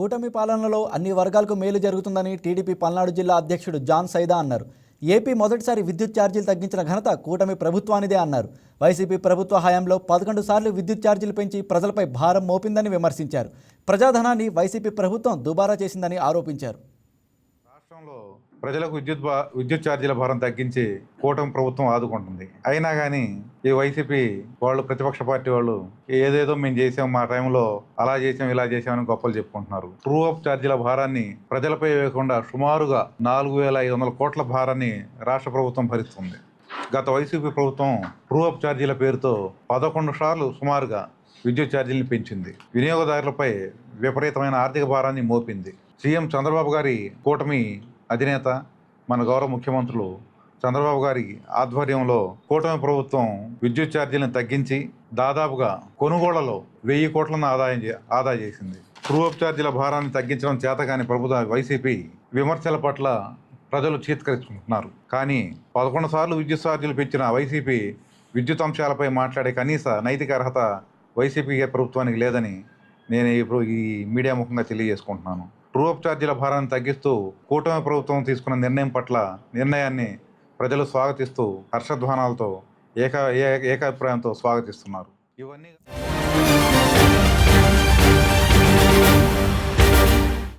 కూటమి పాలనలో అన్ని వర్గాలకు మేలు జరుగుతుందని టీడీపీ పల్నాడు జిల్లా అధ్యక్షుడు జాన్ సైదా అన్నారు. ఏపీ మొదటిసారి విద్యుత్ ఛార్జీలు తగ్గించిన ఘనత కూటమి ప్రభుత్వానిదే అన్నారు. వైసీపీ ప్రభుత్వ హయాంలో పదకొండు సార్లు విద్యుత్ ఛార్జీలు పెంచి ప్రజలపై భారం మోపిందని విమర్శించారు. ప్రజాధనాన్ని వైసీపీ ప్రభుత్వం దుబారా చేసిందని ఆరోపించారు. రాష్ట్రంలో ప్రజలకు విద్యుత్ భా- విద్యుత్ ఛార్జీల భారం తగ్గించి కూటమి ప్రభుత్వం ఆదుకుంటుంది. అయినా కానీ ఈ వైసీపీ వాళ్ళు ప్రతిపక్ష పార్టీ వాళ్ళు ఏదేదో మేము చేసాం మా టైంలో అలా చేసాం ఇలా చేసామని గొప్పలు చెప్పుకుంటున్నారు. ట్రూ అప్ ఛార్జీల భారాన్ని ప్రజలపై వేయకుండా సుమారుగా నాలుగు వేల ఐదు వందల కోట్ల భారాన్ని రాష్ట్ర ప్రభుత్వం భరిస్తుంది. గత వైసీపీ ప్రభుత్వం ట్రూ అప్ ఛార్జీల పేరుతో పదకొండు సార్లు సుమారుగా విద్యుత్ ఛార్జీలను పెంచింది. వినియోగదారులపై విపరీతమైన ఆర్థిక భారాన్ని మోపింది. సీఎం చంద్రబాబు గారి కూటమి అధినేత మన గౌరవ ముఖ్యమంత్రులు చంద్రబాబు గారి ఆధ్వర్యంలో కూటమి ప్రభుత్వం విద్యుత్ ఛార్జీలను తగ్గించి దాదాపుగా కొనుగోళ్ళలో వెయ్యి కోట్లను ఆదాయం చే- ఆదా చేసింది. ప్రూఫ్ ఛార్జీల భారాన్ని తగ్గించడం చేతగాని ప్రభుత్వ వైసీపీ విమర్శల పట్ల ప్రజలు చీత్కరించుకుంటున్నారు. కానీ పదకొండు సార్లు విద్యుత్ ఛార్జీలు పెంచిన వైసీపీ విద్యుత్ అంశాలపై మాట్లాడే కనీస నైతిక అర్హత వైసీపీ ప్రభుత్వానికి లేదని నేను ఇప్పుడు ఈ మీడియా ముఖంగా తెలియజేసుకుంటున్నాను. ట్రూఅప్ ఛార్జీల భారాన్ని తగ్గిస్తూ కూటమి ప్రభుత్వం తీసుకున్న నిర్ణయం పట్ల నిర్ణయాన్ని ప్రజలు స్వాగతిస్తూ హర్షధ్వానాలతో ఏక ఏకాభిప్రాయంతో స్వాగతిస్తున్నారు. ఇవన్నీ